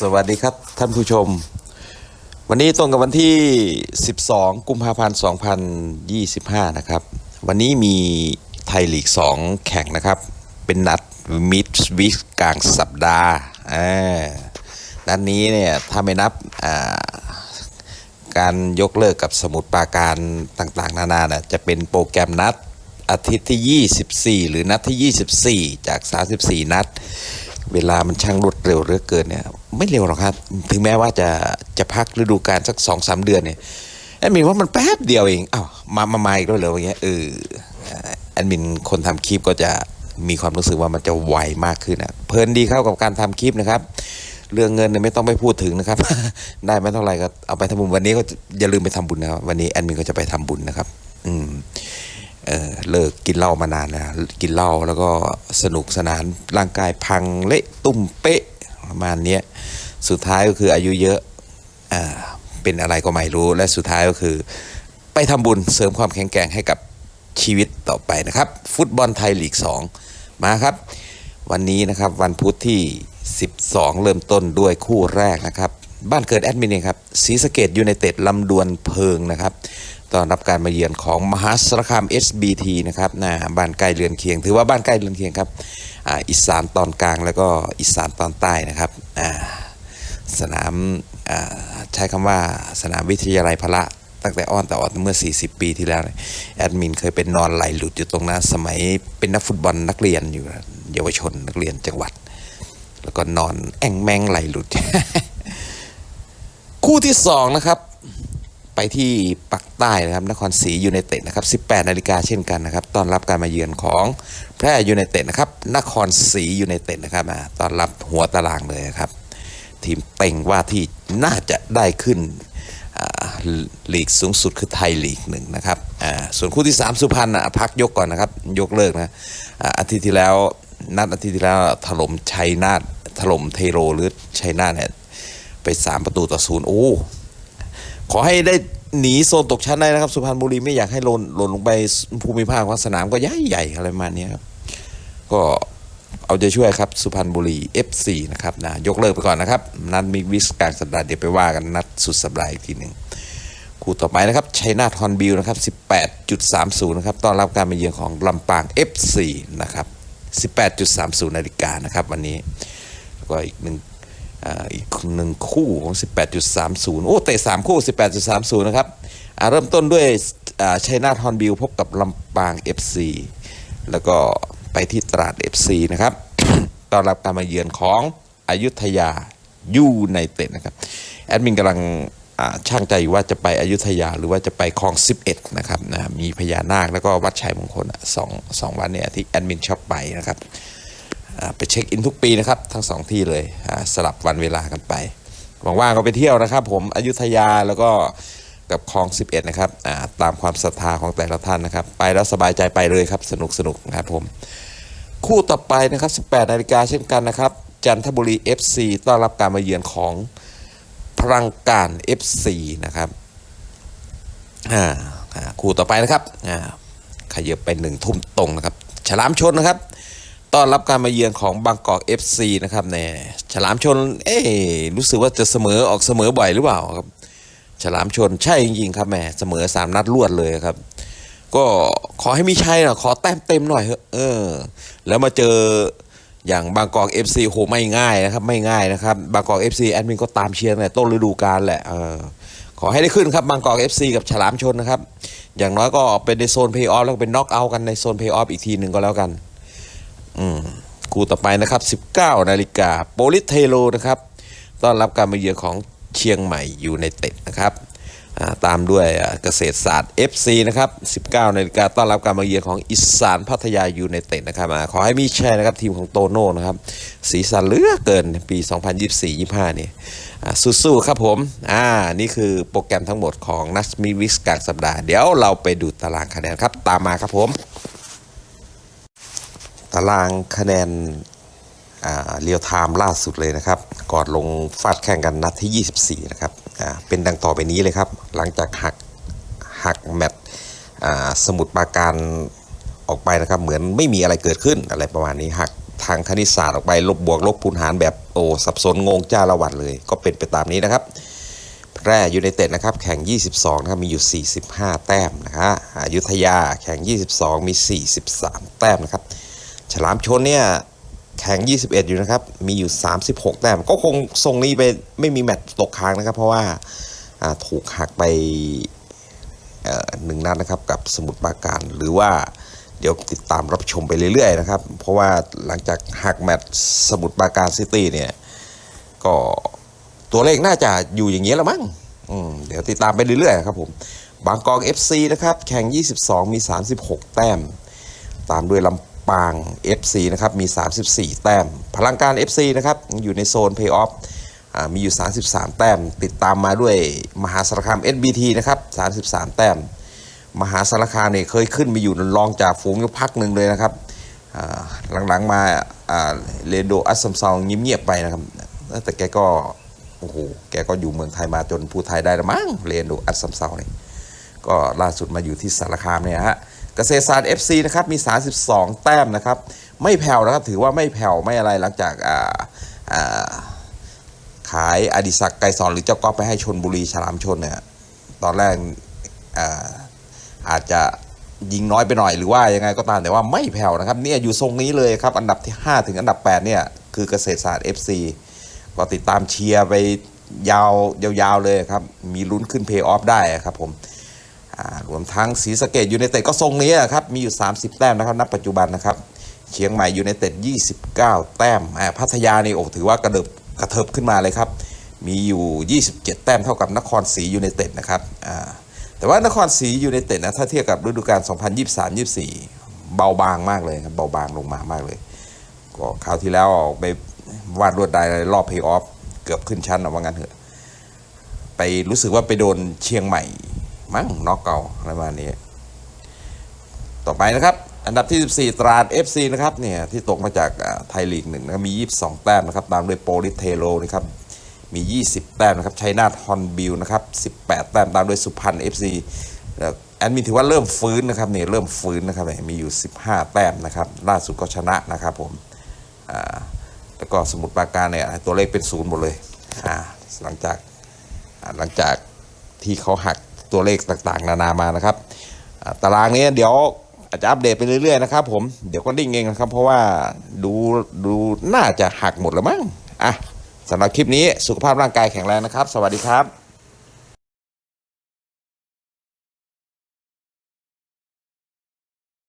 สวัสดีครับท่านผู้ชม วันนี้ตรงกับวันที่ 12 กุมภาพันธ์ 2025 นะครับ วันนี้มีไทยลีก 2 แข่งนะครับ เป็นนัดมิดวิกกลางสัปดาห์อ่านัดนี้เนี่ยถ้าไม่นับการยกเลิกกับสมุดปราการต่างๆ นานานะจะเป็นโปรแกรมนัดอาทิตย์ที่ 24 หรือนัดที่ 24 จาก 34 นัด เวลามันช่างรวดเร็วเหลือเกินเนี่ย ไม่เร็วหรอกครับ ถึงแม้ว่าจะจะพักฤดูกาลสักสองสามเดือนเนี่ยแอดมินว่ามันแป๊บเดียวเองอ้าวมามามาอีกแล้วเหรออย่างเงี้ยเออแอดมินคนทำคลิปก็จะมีความรู้สึกว่ามันจะไวมากขึ้นนะเพลินดีเข้ากับการทำคลิปนะครับ เรื่องเงินเนี่ยไม่ต้องไปพูดถึงนะครับ ได้ไม่เท่าไหร่ก็เอาไปทำบุญวันนี้ก็อย่าลืมไปทำบุญนะครับวันนี้แอดมินก็จะไปทำบุญนะครับ อืมเออเลิกกินเหล้ามานานนะกินเหล้าแล้วก็สนุกสนานร่างกายพังเละตุ่มเป๊ะประมาณเนี้ย สุดท้ายก็คืออายุเยอะอ่าเป็นอะไรก็ไม่รู้ และสุดท้ายก็คือ ไปทำบุญเสริมความแข็งแกร่งให้กับชีวิตต่อไปนะครับ ฟุตบอลไทยลีก 2 มาครับ วันนี้นะครับวันพุธที่ 12 เริ่มต้นด้วยคู่แรกนะครับ บ้านเกิดแอดมินเองครับศรีสะเกดยูไนเต็ดลำดวนเพิงนะครับตอนรับการมาเยือนของมหาสารคาม SBT นะครับนะบ้านใกล้เรือนเคียง ถือว่าบ้านใกล้เรือนเคียงครับอ่าอีสานตอนกลางแล้วก็อีสานตอนใต้นะครับอ่า สนามใช้คำว่าสนามวิทยาลัยพละตั้งแต่อ้อนแต่ออดเมื่อ 40 ปีที่แล้วแอดมินเคยเป็นนอนไหลหลุดอยู่ตรงนั้นสมัยเป็นนักฟุตบอลนักเรียนอยู่เยาวชนนักเรียนจังหวัด แล้วก็นอนแองแมงไหลหลุด คู่ที่สองนะครับ ไปที่ปักใต้นะครับนครศรียูไนเต็ดนะครับ 18 นาฬิกาเช่นกันนะครับต้อนรับการมาเยือนของแพร่ยูไนเต็ดนะครับนครศรียูไนเต็ดนะครับอ่าต้อนรับหัวตารางเลยครับ ทีมเป่งว่าที่น่าจะได้ขึ้นอ่าลีกสูงสุดคือไทยลีกหนึ่งนะครับส่วนคู่ที่ 3 สุพรรณพักยกก่อนนะครับ ยกเลิกนะอาทิตย์ที่แล้วนัดอาทิตย์ที่แล้วถล่มชัยนาทถล่มเทโรหรือชัยนาทเนี่ยไป 3 ประตูต่อศูนย์โอ้ขอให้ได้หนีโซนตกชั้นได้นะครับ สุพรรณบุรีไม่อยากให้หล่นหล่นลงไปภูมิภาคของสนามก็ใหญ่ใหญ่อะไรมาเนี้ยครับก็ เอาใจช่วยครับ สุพรรณบุรี F4 นะครับนะยกเลิกไปก่อนนะครับ นัดมิกวิสกลางสัปดาห์เดี๋ยวไปว่ากันนัดสุดสัปดาห์อีกทีหนึ่งคู่ต่อไปนะครับชัยนาทฮอนบิลนะครับ 18.30 นะครับ ต้อนรับการมาเยือนของลำปาง F4 นะครับ 18.30 นาฬิกานะครับ วันนี้ แล้วก็อีกหนึ่งอ,อีกหนึ่งคู่ของ 18.30 โอ้เตะ3 คู่ 18.30 นะครับเริ่มต้นด้วยชัยนาทฮอนบิลพบกับลำปาง FC แล้วก็ ไปที่ตราด FC นะครับต้อนรับการมาเยือนของอายุทยายูไนเต็ดนะครับ แอดมินกำลังช่างใจว่าจะไปอยุธยาหรือว่าจะไปคลอง 11 นะครับนะมีพญานาคแล้วก็วัดชัยมงคลสองสองวันเนี่ยที่แอดมินชอบไปนะครับไปเช็คอินทุกปีนะครับ ทั้งสองที่เลยสลับวันเวลากันไปว่างๆก็ไปเที่ยวนะครับ ผมอยุธยาแล้วก็กับคลอง 11 นะครับตามความศรัทธาของแต่ละท่านนะครับ ไปแล้วสบายใจไปเลยครับ สนุกสนุกนะครับผม คู่ต่อไปนะครับ 18 นาฬิกาเช่นกันนะครับ จันทบุรี FC ต้อนรับการมาเยือนของพลังการ FC นะครับอ่าคู่ต่อไปนะครับอ่าขยับไปหนึ่งทุ่มตรงนะครับ ฉลามชนนะครับ ต้อนรับการมาเยือนของบางกอก FC นะครับเนี่ยฉลามชน เอ๊รู้สึกว่าจะเสมอออกเสมอบ่อยหรือเปล่าครับ ฉลามชนใช่จริงๆครับแหม่เสมอสามนัดรวดเลยครับ ก็ขอให้มีชัยนะขอแต้มเต็มหน่อยเถอะเออ แล้วมาเจออย่างบางกอก FC โหไม่ง่ายนะครับ ไม่ง่ายนะครับ บางกอก FC แอดมินก็ตามเชียร์ตั้งแต่ต้นฤดูกาลแหละเออขอให้ได้ขึ้นครับบางกอก FC กับฉลามชนนะครับ อย่างน้อยก็เป็นในโซนเพย์ออฟแล้วเป็นน็อกเอาท์กันในโซนเพย์ออฟอีกทีหนึ่งก็แล้วกัน อืมคู่ต่อไปนะครับ 19 นาฬิกาโปลิสเทโลนะครับ ต้อนรับการมาเยือนของเชียงใหม่อยูไนเต็ดนะครับ ตามด้วยเกษตรศาสตร์ FC นะครับ 19นาฬิกาต้อนรับการมาเยือนของอีสานพัทยายูไนเต็ดนะครับอ่าขอให้มีแชัยนะครับทีมของโตโน่นะครับ สีสันเหลือเกินปี 2024-25 นี่สู้ๆครับผม อ่า นี่คือโปรแกรมทั้งหมดของนัสมิวิสกลางสัปดาห์ เดี๋ยวเราไปดูตารางคะแนนครับ ตามมาครับผม ตารางคะแนน เรียลไทม์ล่าสุดเลยนะครับ ก่อนลงฟาดแข่งกันนัดที่ 24 นะครับเป็นดังต่อไปนี้เลยครับ หลังจากหักหักแมตช์สมุดปาการออกไปนะครับ เหมือนไม่มีอะไรเกิดขึ้นอะไรประมาณนี้หักทางคณิตศาสตร์ออกไปลบบวกลบคูณหารแบบโอ้สับสนงงจ้าละวันเลย ก็เป็นไปตามนี้นะครับแพร่ยูไนเต็ดนะครับแข่ง 22นะครับมีอยู่ 45 แต้มนะฮะอยุธยาแข่ง 22 มี 43 แต้มนะครับ ฉลามชนเนี่ย แข่ง 21 อยู่นะครับ มีอยู่ 36 แต้ม ก็คงทรงนี้ไปไม่มีแมตช์ตกค้างนะครับ เพราะว่าถูกหักไปหนึ่งนัดนะครับกับสมุทรปราการ หรือว่าเดี๋ยวติดตามรับชมไปเรื่อยๆนะครับ เพราะว่าหลังจากหักแมตช์สมุทรปราการซิตี้เนี่ย ก็ตัวเลขน่าจะอยู่อย่างนี้ยล้วมั้งเดี๋ยวติดตามไปเรื่อยๆครับผม บางกอก FC นะครับ แข่ง 22 มี 36 แต้ม ตามด้วยลำ ปาง FC นะครับมี 34 แต้ม พลังการ FC นะครับอยู่ในโซน Play Off อ่ามีอยู่ 33 แต้ม ติดตามมาด้วยมหาสารคาม SBT นะครับ 33 แต้ม มหาสารคามเนี่ยเคยขึ้นมาอยู่รองจากฝูงอยู่พักหนึ่งเลยนะครับอ่าหลังๆมาอ่าเรโดอัสซัมซองเงียบๆไปนะครับ แต่แกก็โอ้โหแกก็อยู่เมืองไทยมาจนพูดไทยได้ละมั้งเรโดอัสซัมซองเนี่ยก็ล่าสุดมาอยู่ที่สารคามเนี่ยฮะ เกษตรศาสตร์ FC นะครับมี 32 แต้มนะครับ ไม่แผ่วนะครับถือว่าไม่แผ่วไม่อะไรหลังจากอ่าอ่าขายอดิศักดิ์ไกรสอนหรือเจ้าก๊อฟไปให้ชนบุรีฉลามชนเนี่ยตอนแรกอ่าอาจจะยิงน้อยไปหน่อยหรือว่ายังไงก็ตามแต่ว่าไม่แผ่วนะครับเนี่ยอยู่ทรงนี้เลยครับ อันดับที่ 5 ถึงอันดับ 8 เนี่ย คือเกษตรศาสตร์ FC ก็ติดตามเชียร์ไปยาวยาวๆเลยครับ มีลุ้นขึ้นเพย์ออฟได้ครับผม รวมทั้งศรีสะเกดยูไนเต็ดก็ทรงนี้ครับ มีอยู่ 30 แต้มนะครับณปัจจุบันนะครับ เชียงใหม่ยูไนเต็ด 29 แต้มพัทยานี่โอ้ถือว่ากระเดิบกระเทิบขึ้นมาเลยครับ มีอยู่ 27 แต้มเท่ากับนครศรียูไนเต็ดนะครับแต่ว่านครศรียูไนเต็ดนะถ้าเทียบกับฤดูกาล 2023-24 เบาบางมากเลยครับเบาบางลงมามากเลย ก็คราวที่แล้วไปวาดลวดได้รอบเพย์ออฟเกือบขึ้นชั้นเอาว่างั้นเถอะ ไปรู้สึกว่าไปโดนเชียงใหม่ มั้งน็อกเก่าอะไรประมาณนี้ ต่อไปนะครับ อันดับที่ 14 ตราด FC นะครับเนี่ยที่ตกมาจากไทยลีกหนึ่งนะครับมี 22 แต้มนะครับตามด้วยโปลิเทโลนะครับมี 20 แต้มนะครับชัยนาทฮอนบิลนะครับ 18 แต้มตามด้วยสุพรรณ FC แล้วแอดมินถือว่าเริ่มฟื้นนะครับเนี่ยเริ่มฟื้นนะครับเนี่ยมีอยู่ 15 แต้มนะครับล่าสุดก็ชนะนะครับผมอ่าแล้วก็สมุทรปราการเนี่ยตัวเลขเป็นศูนย์หมดเลยอ่าหลังจากหลังจากที่เขาหัก ตัวเลขต่างๆ นานามานะครับตารางนี้เดี๋ยวอาจจะอัปเดตไปเรื่อยๆนะครับผมเดี๋ยวก็ดิ้งเองนะครับ เพราะว่าดูดูน่าจะหักหมดแล้วมั้งอะสำหรับคลิปนี้สุขภาพร่างกายแข็งแรงนะครับ สวัสดีครับ